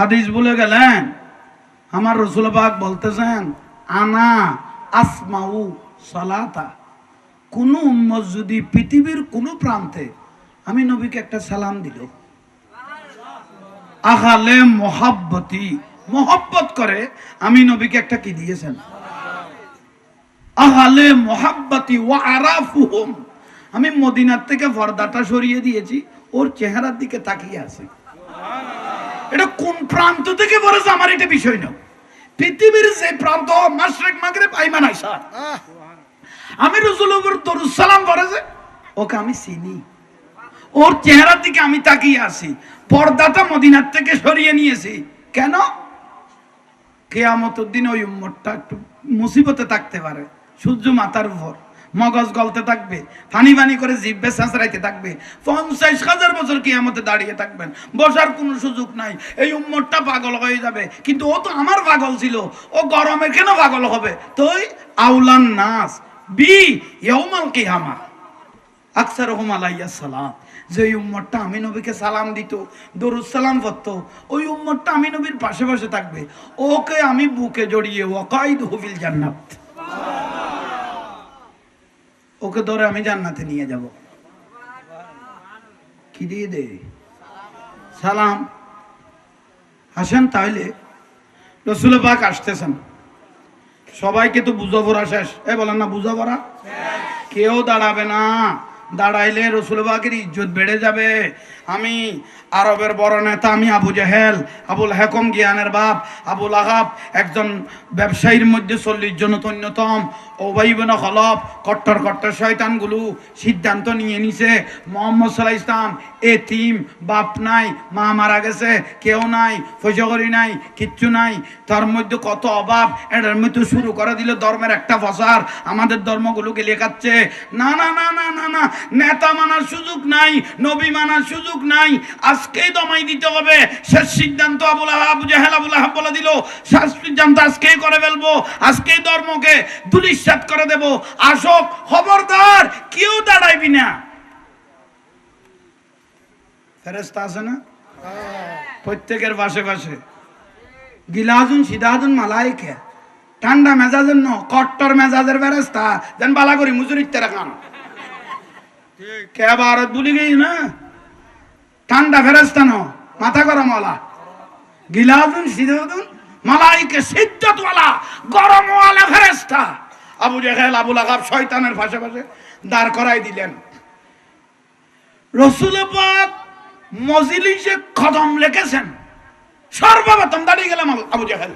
হাদিস বলে গেলেন, আমার রসুল পাক বলতেছেন, আনা আসমাউ সালাতা। কোন উম্মত যদি পৃথিবীর কোন প্রান্তে আমি নবীকে একটা সালাম দিল। আহালে মোহাব্বতি, মোহব্বত করে আমি নবীকে একটা কি দিয়েছেন? আহালে মোহাব্বতি ও আরাফুহুম। আমি মদিনার থেকে পর্দাটা সরিয়ে দিয়েছি, ওর চেহারার দিকে তাকিয়ে আছে। এটা কোন প্রান্ত থেকে বলেছে আমার এটা বিষয় না। পৃথিবীর যে প্রান্ত মাশরিক মাগরিব আইমান আইসা আমি রসুলের দরুদ সালাম ওকে আমি চিনি। ওর চেহারার দিকে আমি তাকিয়ে আছি। পর্দাটা মদিনার থেকে সরিয়ে নিয়েছি। কেন? কেয়ামতের দিন ওই উম্মতটা একটু মুসিবতে থাকতে পারে। সূর্য মাথার উপর। মগজ গলতে থাকবে, ফানি ফানি করে জিভে সাঁচড়াইতে থাকবে। পঞ্চাশ হাজার বছর কেয়ামতে দাঁড়িয়ে থাকবেন, বসার কোনো সুযোগ নাই। এই উম্মরটা পাগল হয়ে যাবে। কিন্তু ও তো আমার পাগল ছিল। ও গরমে কেন পাগল হবে? তুই আউলান নাস, বি ইয়ৌমাল কিয়ামা। আকসার আলাইয়া সালাম। যে ওই উম্মতটা আমি নবীকে সালাম দিত, দরুদ সালাম করত ওই উম্মতটা আমি নবীর পাশে পাশে থাকবে। ওকে আমি বুকে জড়িয়ে ওকাইদ হুবিল জান্নাত। ওকে ধরে আমি জান্নাতে নিয়ে যাব। কি দিয়ে দে? সালাম। আসেন তাহলে রসুল পাক আসতেছেন। সবাইকে তো বুঝা পড়া শেষ। এ বলেন না বুঝা পড়া কেউ দাঁড়াবে না। দাঁড়াইলে রসুল রসুলবাগের ইজ্জত বেড়ে যাবে। আমি আরবের বড় নেতা, আমি আবু জাহেল, আবুল হেকম জ্ঞানের বাপ, আবুল আহাব, একজন ব্যবসায়ীর মধ্যে চল্লিশ জন অন্যতম। ওবাইবন হলফ কট্টর কট্টর শয়তানগুলো সিদ্ধান্ত নিয়ে নিছে, মোহাম্মদ সাল্লাহ ইসলাম এ তিম, বাপ নাই, মা মারা গেছে, কেউ নাই ফৈসগরি নাই, কিচ্ছু নাই, তার মধ্যে কত অভাব, এটার মধ্যে শুরু করে দিল ধর্মের একটা ফসার আমাদের ধর্মগুলোকে লেখাচ্ছে। না না না না না না, নেতা মানার সুযোগ নাই, নবী মানার সুযোগ নাই। আজকেই দমাই দিতে হবে। শেষ সিদ্ধান্ত আবুল আহাব জাহেল আবুল আহাব বলে দিল। শেষ সিদ্ধান্ত আজকেই করে ফেলব। আজকেই ধর্মকে দুলিশ্বাত করে দেব। আসক খবরদার কেউ দাঁড়াইবি না। ফেরেস্তা আছে না? প্রত্যেকের পাশে পাশে। গিলাজুন সিদাজুন মালাইকে। ঠান্ডা মেজাজের ন কট্টর মেজাজের ফেরেস্তা যেন বালা করি মুজুরিতে রাখান কে ভারত ভুলি গেই না? ঠান্ডা ফেরেস্তা ন মাথা করা মালা গিলাজুন সিদাজুন মালাইকে সিদ্ধতওয়ালা গরমওয়ালা ফেরেস্তা আবু জেহেল আবুল আগাব শয়তানের পাশে পাশে দাঁড় করাই দিলেন। রসুল পাক মজলিসে কদম লিখেছেন। সর্বপ্রথম দাঁড়িয়ে গেলাম আবু- জাহেল।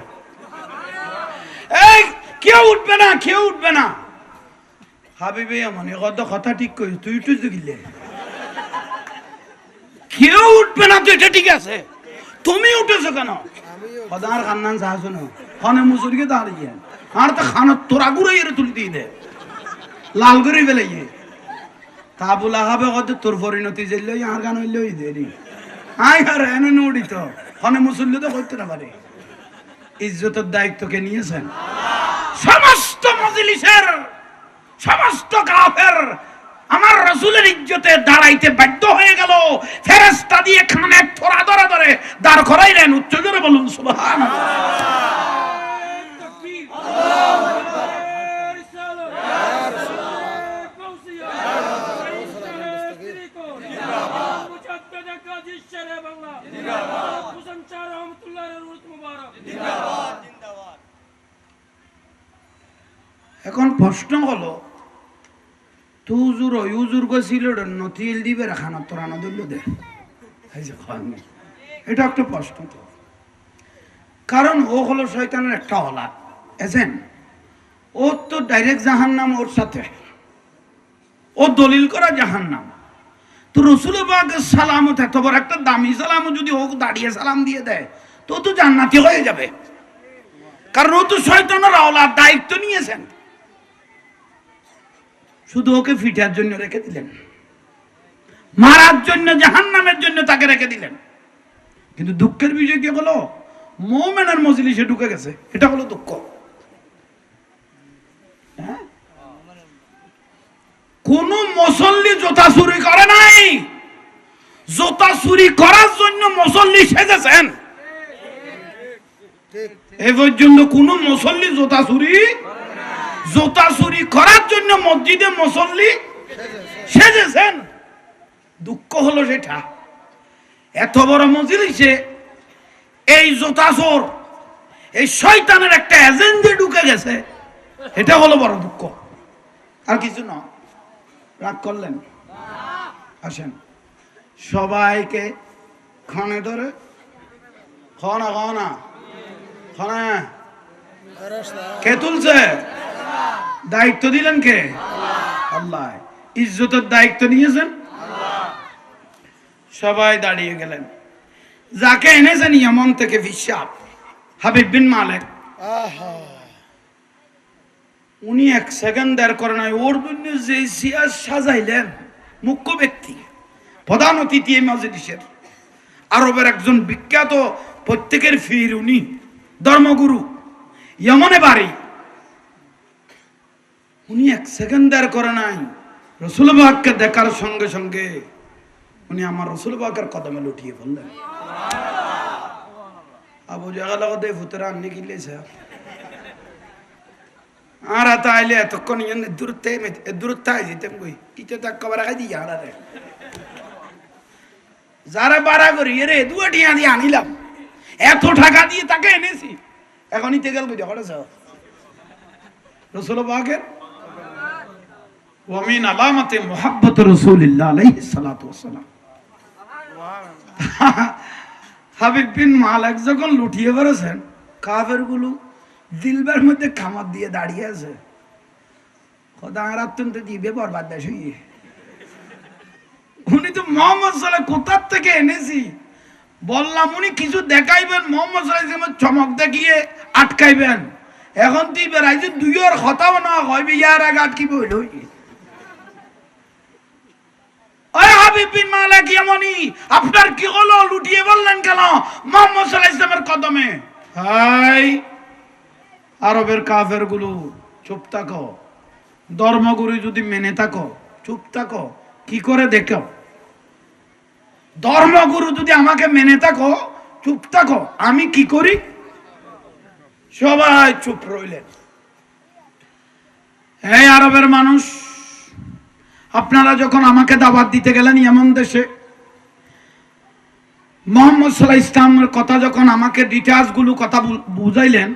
এই, কেউ উঠবে না, কেউ উঠবে না। হাবিবে মনে কত কথা ঠিক কই তুই তুই গিলে। কেউ উঠবে না তো এটা ঠিক আছে। তুমি উঠেছো কেন? সদার খান্নান সাহস না খানে মুসুরিকে দাঁড়িয়ে আর তো খানা, তোরা গুড়াই এর তুলি দিয়ে দে। লাল করে ফেলাইয়ে তা বলা হবে কত তোর পরিণতি যেল আর গান হইল দেরি। আই আর এনে নুড়ি তো। খানে মুসল্লি তো করতে না পারে। ইজ্জতের দায়িত্বকে নিয়েছেন। সমস্ত মজলিসের, সমস্ত কাফের আমার রসুলের ইজ্জতে দাঁড়াইতে বাধ্য হয়ে গেল। ফেরেস্তা দিয়ে খানে থোড়া ধরে ধরে দাঁড় করাইলেন, উচ্চ জোরে বলুন সুবহান এখন প্রশ্ন হলো তুজুর ইউজুর গছিল নথিল দিবে নদুল্ল দে। এটা একটা প্রশ্ন তো। কারণ ও হলো শয়তানের একটা হলা এজেন ওর তো ডাইরেক্ট জাহান নাম ওর সাথে। ও দলিল করা জাহান নাম তো রসুল বাগের সালামত এত বড় একটা দামি সালামও যদি ও দাঁড়িয়ে সালাম দিয়ে দেয়, তো তো জান্নাতি হয়ে যাবে। কারণ ও তো শয়তানের আওলার দায়িত্ব নিয়েছেন। শুধু ওকে ফিটার জন্য রেখে দিলেন। মারার জন্য জাহান নামের জন্য তাকে রেখে দিলেন। কিন্তু দুঃখের বিষয় কি হলো? মৌমেনের মজলিসে ঢুকে গেছে। এটা হলো দুঃখ। হ্যাঁ? কোন মুসল্লি জোতা চুরি করে নাই। জোতা চুরি করার জন্য মুসল্লি সেজেছেন। এ পর্যন্ত কোন মুসল্লি জোতা চুরি জোতা চুরি করার জন্য মসজিদে মুসল্লি সেজেছেন। দুঃখ হলো সেটা। এত বড় মজলিসে এই জোতা চোর, এই শয়তানের একটা এজেন্ডে ঢুকে গেছে, এটা হলো বড় দুঃখ। আর কিছু না, রাগ করলেন? আসেন। সবাইকে খানে ধরে। খানা খানা খানা। কে তুলছে? দায়িত্ব দিলেন কে? আল্লাহ। ইজ্জতের দায়িত্ব নিয়েছেন? সবাই দাঁড়িয়ে গেলেন। যাকে এনেছেন ইয়মন থেকে বিশ্বাপ হাবিব বিন মালেক। উনি এক সেকেন্ড দেড় করে নাই। ওর জন্য যে সিয়াজ সাজাইলেন মুখ্য ব্যক্তি প্রধান অতিথি এই মজলিসের। আরবের একজন বিখ্যাত প্রত্যেকের ফির উনি ধর্মগুরু। ইয়মনে বাড়ি। উনি এক সেকেন্ড দেড় করে নাই। রসুলবাগকে দেখার সঙ্গে সঙ্গে উনি আমার রসুলবাগের কদমে লুটিয়ে ফেললেন। আবু জাগা লাগাতে ভূতেরা আননি কিলেছে আর আতা আইলে এতক্ষণ ইয়ন দূরতে দূরত্ব আই যেতাম কই? ইতে তাক কবার আগে দিয়ে আর যারা বাড়া করি রে দুয়া টিয়া দিয়ে আনিলাম। এত টাকা দিয়ে তাকে এনেছি। এখন ইতে গেল কই? দেখো ওয়াসালাম হাবিব বিন মালিক যখন লুটিয়ে বেরোছেন কাফেরগুলো দিলবার মধ্যে খামার দিয়ে দাঁড়িয়ে আছে। অত্যন্ত বরবাদ উনি তো মোহাম্মদ সাল্লাহ কোথার থেকে এনেছি? বললাম, উনি কিছু দেখাইবেন, মোহাম্মদ সাল্লাহ চমক দেখিয়ে আটকাইবেন। এখন তুই বেড়াই যে দুইয়ের হতাও না হইবে ইয়ার আগে হইল ওই মালিক এমনই আপনার কি হলো? লুটিয়ে বললেন কেন? মোহাম্মদ ইসলামের কদমে। হাই, আরবের কাফেরগুলো চুপ থাকো। ধর্মগুরু যদি মেনে থাকো, চুপ থাকো। কি করে দেখো? ধর্মগুরু যদি আমাকে মেনে থাকো, চুপ থাকো। আমি কি করি? সবাই চুপ রইলেন। হ্যাঁ আরবের মানুষ আপনারা যখন আমাকে দাবাত দিতে গেলেন এমন দেশে, মোহাম্মদ সাল্লাহ ইসলামের কথা যখন আমাকে ডিটেলসগুলো কথা বুঝাইলেন,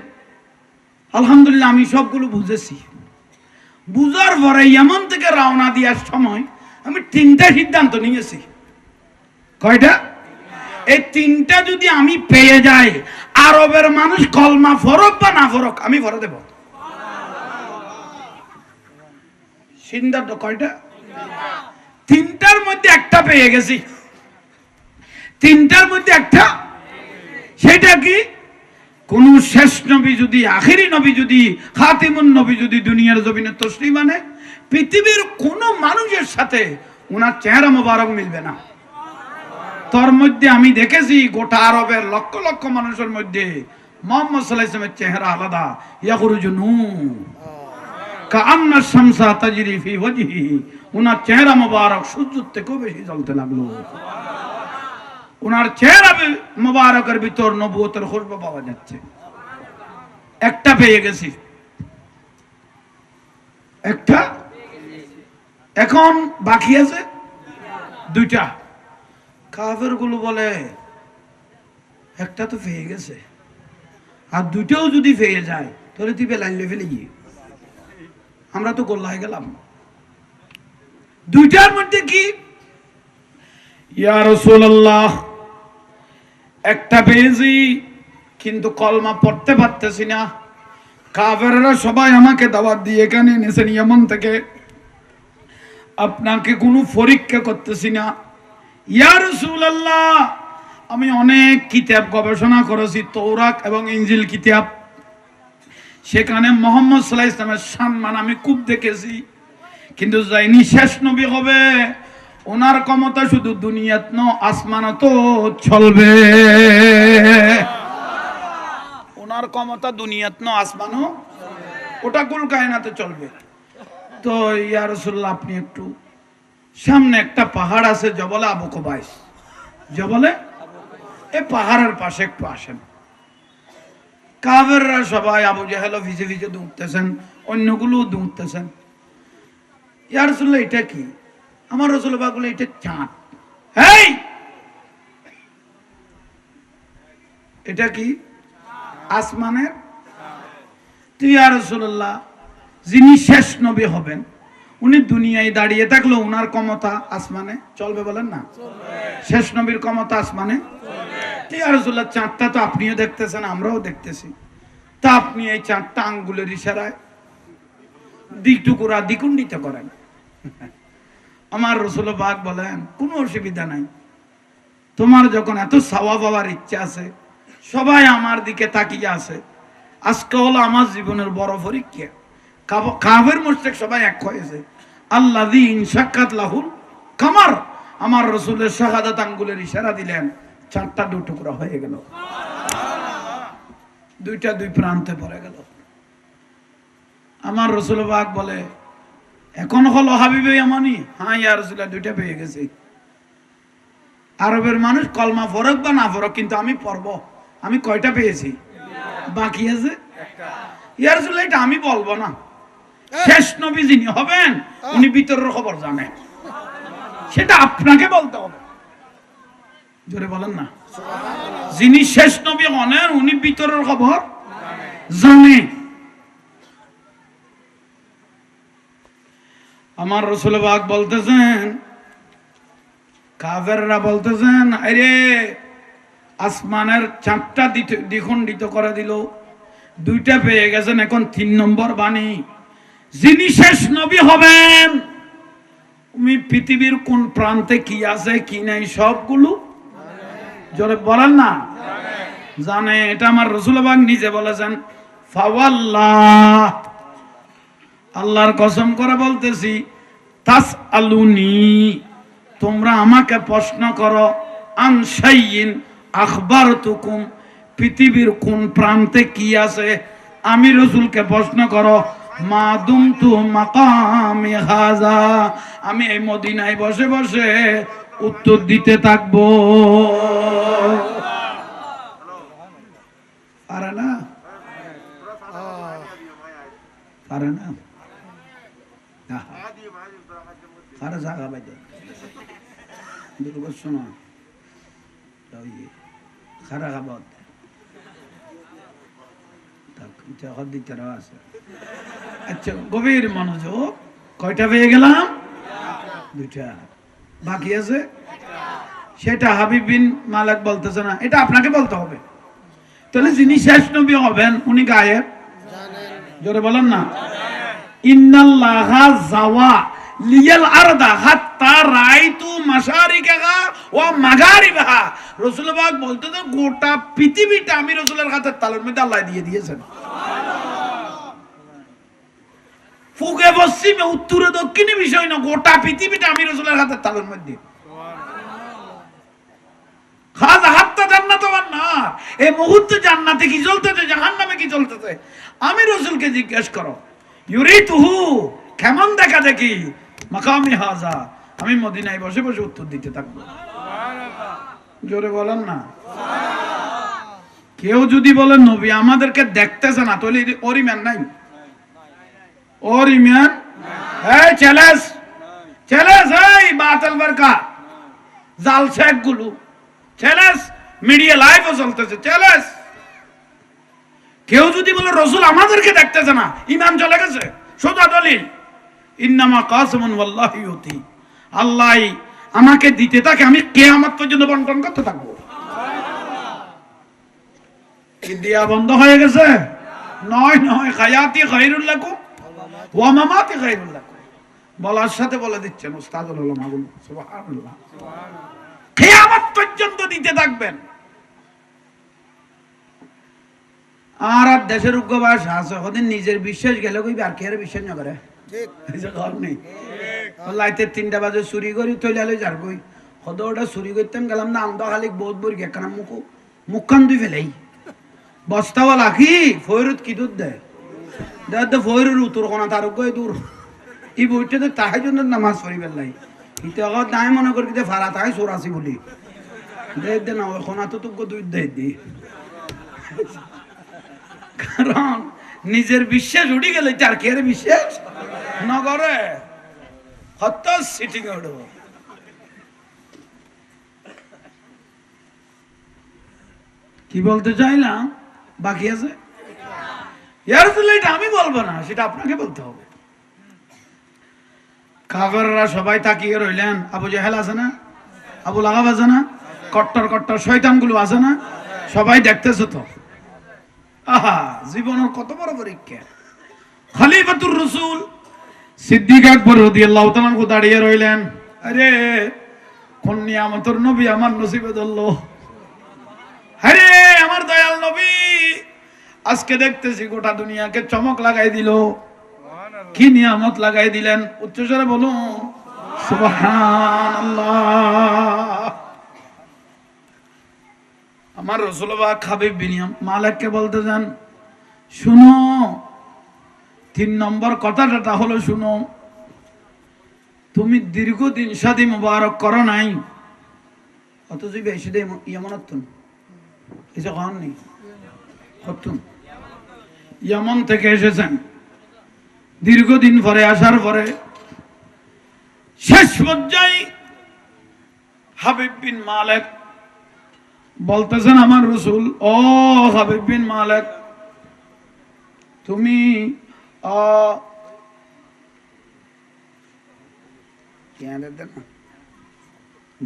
আলহামদুলিল্লাহ আমি সবগুলো বুঝেছি। বুঝার পরে এমন থেকে রওনা দেওয়ার সময় আমি তিনটা সিদ্ধান্ত নিয়েছি। কয়টা? এই তিনটা যদি আমি পেয়ে যাই, আরবের মানুষ কলমা ফরক বা না ফরক, আমি ভরে দেব। সিদ্ধান্ত কয়টা? তিনটার মধ্যে একটা পেয়ে গেছি। তিনটার মধ্যে একটা? সেটা কি? কোন শেষ নবী যদি, আখেরি নবী যদি, খাতিমুন নবী যদি দুনিয়ার জমিনে তসলি মানে পৃথিবীর কোন মানুষের সাথে ওনার চেহারা মোবারক মিলবে না। তোর মধ্যে আমি দেখেছি, গোটা আরবের লক্ষ লক্ষ মানুষের মধ্যে মোহাম্মদ সাল্লাহ ইসলামের চেহারা আলাদা। ইয়াকুরুজু নূর। কান্না শামসা তাজরি ফি ওনার চেহারা মোবারক সূর্যের থেকেও বেশি জ্বলতে লাগল। ওনার চেহারা মোবারকের ভিতর নবুয়তের খুশবু পাওয়া যাচ্ছে। একটা পেয়ে গেছি। একটা? এখন বাকি আছে? দুইটা। কাফেরগুলো বলে, একটা তো পেয়ে গেছে। আর দুইটাও যদি পেয়ে যায়, তাহলে তুই বেলাইলে ফেলে গিয়ে। আমরা তো গোল্লায় গেলাম। দুইটার মধ্যে কি? একটা পেয়েছি কিন্তু কলমা পড়তে পারতেছি না। কাফেররা সবাই আমাকে দাওয়াত দিয়ে এখানে এনেছেন ইয়েমন থেকে। আপনাকে কোনো পরীক্ষা করতেছি না। ইয়া রাসূলুল্লাহ, আমি অনেক কিতাব গবেষণা করেছি তৌরাক এবং ইঞ্জিল কিতাব। সেখানে মোহাম্মদ সাল্লাহ ইসলামের সম্মান আমি খুব দেখেছি। কিন্তু যাইনি শেষ নবী হবে, ওনার ক্ষমতা শুধু দুনিয়াত ন আসমানত চলবে। ওনার ক্ষমতা দুনিয়াত ন, আসমানও ওটা কুল কায়নাতে চলবে। তো ইয়া রাসূলুল্লাহ, আপনি একটু সামনে একটা পাহাড় আছে জবলে আবু কুবাইস জবলে এই পাহাড়ের পাশে একটু আসেন। কাবেররা সবাই আবু জাহেল ভিজে ভিজে দৌড়তেছেন অন্যগুলো দৌড়তেছেন। ইয়ার রসুল্লাহ এটা কি? আমার রসুল্লাহ বলে এটা চাঁদ। এই এটা কি? আসমানের? তুই আর রসুল্লাহ যিনি শেষ নবী হবেন উনি দুনিয়ায় দাঁড়িয়ে থাকল উনার ক্ষমতা আসমানে চলবে বলেন না? শেষ নবীর ক্ষমতা আসমানে তুই আর চাঁদটা তো আপনিও দেখতেছেন, আমরাও দেখতেছি। তা আপনি এই চাঁদটা আঙ্গুলের ইশারায় দিকটুকুরা দ্বিকুণ্ডিত করেন। আমার রসুল বাগ বলেন, কোনো অসুবিধা নাই। তোমার যখন এত সাওয়া পাওয়ার ইচ্ছা আছে, সবাই আমার দিকে তাকিয়ে আছে। আজকে হলো আমার জীবনের বড় পরীক্ষা। কাব- কাবের মোস্টেক সবাই এক হয়েছে আল্লাহ দিন সাক্ষাৎ লাহুল কামার। আমার রসুলের শাহাদাত আঙ্গুলের ইশারা দিলেন। চারটা দু টুকরা হয়ে গেল। দুইটা দুই প্রান্তে পড়ে গেল। আমার রসুল বাগ বলে এখন হলো হাবিবে আমানি হ্যাঁ ইয়া রসুল্লাহ দুইটা পেয়ে গেছি। আরবের মানুষ কলমা ফরক বা না ফরক কিন্তু আমি পড়ব। আমি কয়টা পেয়েছি? বাকি আছে? ইয়া রসুল্লাহ এটা আমি বলব না। শেষ নবী যিনি হবেন উনি ভিতরের খবর জানেন সেটা আপনাকে বলতে হবে। জোরে বলেন না। যিনি শেষ নবী হনেন উনি ভিতরের খবর? জানে। আমার রসুল বাগ বলতেছেন, কাফেররা বলতেছেন, আরে, আসমানের দিতে- দ্বিখণ্ডিত করে দিল। দুইটা পেয়ে গেছেন এখন তিন নম্বর বাণী। যিনি শেষ নবী হবেন, উনি পৃথিবীর কোন প্রান্তে কি আছে, কি নাই, সবগুলো জোরে বলেন না। জানে, এটা আমার রসুলবাগ নিজে বলেছেন আল্লাহর কসম করে বলতেছি তাস আলুনি তোমরা আমাকে প্রশ্ন করো আনসাইন আখবার তুকুম পৃথিবীর কোন প্রান্তে কি আছে? আমি রসুলকে প্রশ্ন করো মা দুম তু মাকামি আমি এই মদিনায় বসে বসে উত্তর দিতে থাকব। পারে না? পারে না? খাবার দিতে আছে। আচ্ছা গভীর মনোযোগ। কয়টা পেয়ে গেলাম? দুইটা। বাকি আছে? সেটা হাবিব বিন মালাক বলতেছে না, এটা আপনাকে বলতে হবে। তাহলে যিনি শেষ নবী হবেন, উনি গায়েব? জোরে বলেন না। ইন্নাল্লাহা জাওয়া রাইতু গোটা পৃথিবীটা আমি রাসূলের হাতের তালুর মধ্যে আল্লাহ দিয়ে দিয়েছেন। ফুকে পশ্চিমে উত্তরে দক্ষিণে বিষয় না গোটা পৃথিবীটা আমি রাসূলের হাতের তালুর মধ্যে। কি চলতেছে জিজ্ঞেস করো, ইউরিতুহু, কেমন দেখা দেখি? হাজা। আমি বসে বসে উত্তর দিতে থাকব। জোরে বলেন না। কেউ যদি বলেন নবী আমাদেরকে দেখতেছে না তাহলে ওর নাই। ওর ইমান এই চ্যালেঞ্জ চ্যালেঞ্জ এই বাতাল বারকা জাল শেখগুলো চ্যালেঞ্জ মিডিয়া লাইভও চলতেছে চ্যালেঞ্জ কেউ যদি বলে রসুল আমাদেরকে দেখতেছে না ইমান চলে গেছে সোজা দলিল ইন্নামা কাসমুন ওয়াল্লাহি ইউতি আল্লাহ আমাকে দিতে থাকে আমি কিয়ামত পর্যন্ত বন্টন করতে থাকব দিয়া বন্ধ হয়ে গেছে নয় নয় খায়াতি খাইরুল লাকুম ওয়া মামাতি খাইরুল বলার সাথে বলে দিচ্ছেন উস্তাদুল উলামা গুলো সুবহানাল্লাহ। কিয়ামত পর্যন্ত দিতে থাকবেন। আর আর দেশের উগ্রবাস আছে ওদের নিজের বিশ্বাস গেলে কই আর কে আর বিশ্বাস না করে? ঘর নেই। লাইতে তিনটা বাজে চুরি করি তৈলে আলো যার কই। হদ ওটা চুরি করতেন গেলাম না আন্দা খালি বহুত বই গেকানা মুখ। মুখখান দুই ফেলেই। বস্তাওয়ালা কি? ফয়রুত কি দুধ দেয়? দেয় দে ফয়রুর উত্তর কোনা তার দূর। এই বইটাতে তাহাই জন্য নামাজ পড়িবার লাই। ইতে নাই মনে করি যে তাই চোর আছি বলি। দে না, ওই কোনা তো তোকে দুই দে, দি। কারণ নিজের বিশ্বাস উঠে গেলে তার কে বিশ্বাস? নগরে। হত সিটিং উঠব। কি বলতে চাইলাম? বাকি আছে? আমি বলব না, সেটা আপনাকে বলতে হবে। কাগররা সবাই তাকিয়ে রইলেন, আবু জাহেল আছে না? আবু লাগাব আছে না? কট্টর কট্টর শয়তানগুলো আছে না? সবাই দেখতেছে তো। আহা, জীবনের কত বড় পরীক্ষা। খলিফাতুর রসুল সিদ্দিক আকবর রাদিয়াল্লাহু দাঁড়িয়ে রইলেন। আরে কোন নিয়ামতের নবী আমার নসিবে ধরলো। আরে আজকে দেখতেছি গোটা দুনিয়াকে চমক লাগাই দিল। কি নিয়ামত লাগাই দিলেন? উচ্চস্বরে বলুন। আমার রসুলবা খাবিব বিনিয়াম মালিককে বলতে যান শুনো, তিন নম্বর কথাটা হলো শুনো, তুমি দীর্ঘদিন সাদী মুবারক করো নাই, অথচ বেশি দে ইয়ামনাত্তুন এসে কখন নেই ইয়ামন থেকে এসেছেন। দীর্ঘদিন পরে, আসার পরে শেষ পর্যায়ে হাবিব বিন মালেক বলতেছেন, আমার রসুল, ও হাবিব বিন মালেক, তুমি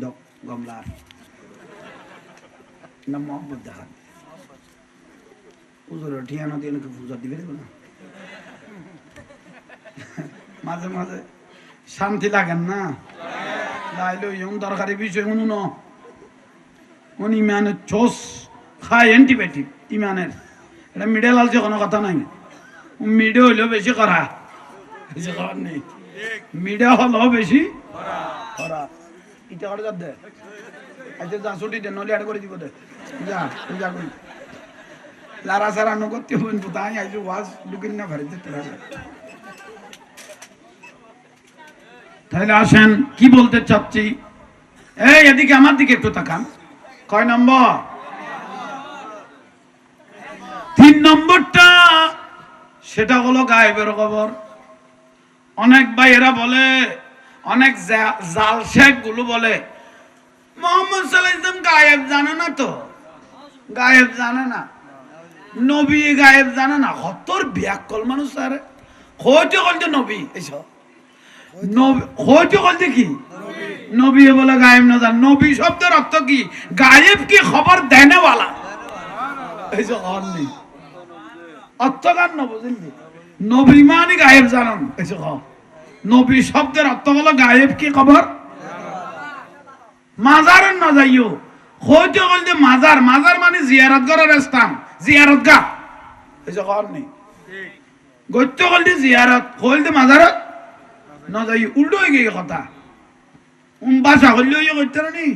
দাও না মোহাম্মদ দেখান পুজোর ঠিয়ানো দিয়ে নাকি পূজা দিবে না মাঝে মাঝে শান্তি লাগেন না। লাইলো ইয়ং দরকারি বিষয় শুনুন উন ইমানের চোস খায় অ্যান্টিবায়োটিক, ইমানের। এটা মিডল আলছে কোনো কথা নাই। মিডে হইলেও বেশি করা। বেশি করার নেই। মিডে হলেও বেশি করা। ইটা করে যার দে। আচ্ছা যা ছুটি দে নলে আড় করে দিব দে। যা যা করি। লারা সারা নগত্য হইন তাই আইসু ওয়াজ ঢুকিন না ভারিতে তাহলে আসেন, কি বলতে চাচ্ছি? এই, এদিকে আমার দিকে একটু তাকান। কয় নম্বর? তিন নম্বরটা, সেটা হলো গায়েবের খবর অনেক ভাইয়েরা বলে, অনেক জাল শেখগুলো বলে, মোহাম্মদ সাল্লাহ গায়েব জানে না তো? গায়েব জানে না। নবী গায়েব জানে না হতর ব্যাকল মানুষ স্যার হইতে বলতে নবী এইসব হইতে বলতে কি? নবী বলে গায়েব না জান। নবী শব্দের অর্থ কি? গায়েব কি খবর দেনেওয়ালা? এইসব অর্থ নেই অর্থ গান ন বুঝলি নবী মানে গায়েব জানান এইসব হ। নবী শব্দের অর্থ হলো গায়েব কি খবর? মাজার না যাইও হইতে বলতে মাজার মাজার মানে জিয়ারত করার স্থান। জিয়ারত গা। খবর নেই গত্য জিয়ারত হইতে মাজারত। না যাই উল্টো হয়ে গিয়ে কথা। উম বাসা হইলে ইয়ে করতে নি।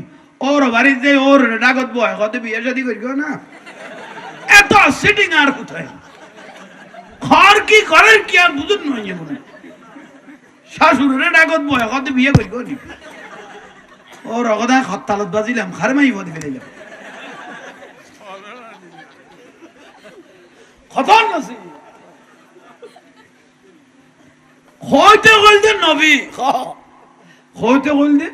ওর বাড়িতে যাই ওর ডাকত বয় কত বিয়ে শাদি করিও না। এত সিটিং আর কোথায়? ঘর কি করেন কি আর বুঝুন নয় জীবনে শাশুড়ের ডাকত বয় কত বিয়ে করিও নি। ওর অগদা হত্তালত বাজিলাম খারে মাই বদি ফেলিলাম খতর নাসি হইতে বলতে নবী। হইতে বলতে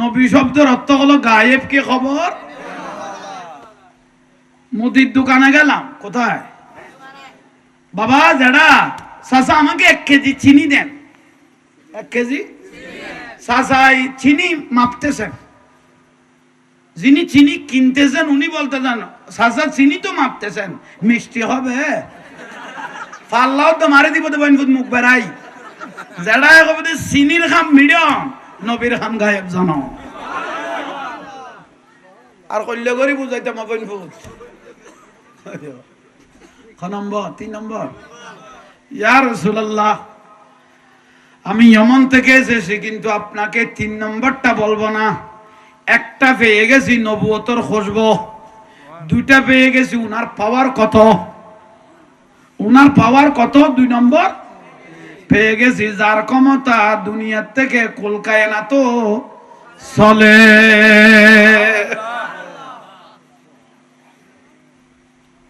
নবী শব্দের অর্থ হলো গায়েব কি খবর? মুদির দোকানে গেলাম, কোথায়? বাবা যারা চাচা আমাকে এক কেজি চিনি দেন। এক কেজি? চাচাই চিনি মাপতেছেন। যিনি চিনি কিনতেছেন, উনি বলতে যান চাচা চিনি তো মাপতেছেন। মিষ্টি হবে। পাল্লাও তো মারি দিব দেবেন মুখ বেড়াই। যারা কবে চিনির খাম মিডিয়াম নবীর খাম গায়েব জানো আর কল্য করি বুঝাইতাম আপন ফুট ক নম্বর তিন নম্বর ইয়া রসুল্লাহ আমি যমন থেকে এসেছি, কিন্তু আপনাকে তিন নম্বরটা বলব না। একটা পেয়ে গেছি নবুয়তর খুঁজব দুইটা পেয়ে গেছি উনার পাওয়ার কত উনার পাওয়ার কত দুই নম্বর পেয়ে গেছি যার ক্ষমতা দুনিয়ার থেকে কলকায় না তো চলে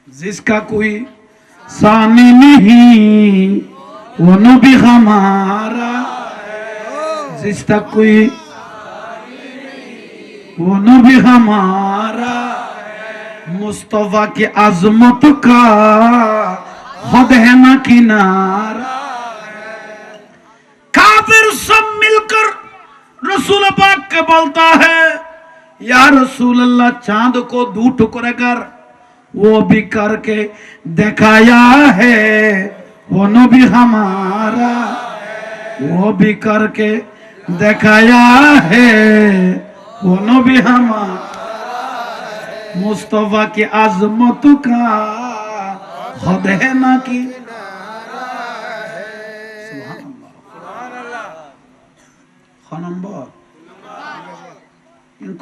जिसका कोई सानी नहीं वो नबी हमारा जिसका कोई वो नबी हमारा मुस्तफ़ा की अजमत का हद है ना किनारा काफिर सब मिलकर रसूल पाक के बोलता है, या रसूल अल्लाह चाँद को दो टुकड़े कर, वो भी करके दिखाया है, वो नबी हमारा वो भी करके दिखाया है, वो भी हमारा মুস্তফা কি আজমত কা হদ হে নাকি? নম্বর।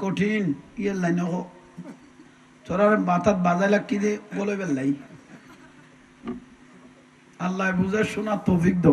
কঠিন ইয়ের লাইন হোক তোরা বাতাত বাজাইলা কি দে? বলে বেলাই আল্লাহ বুঝে শোনা তৌফিক দো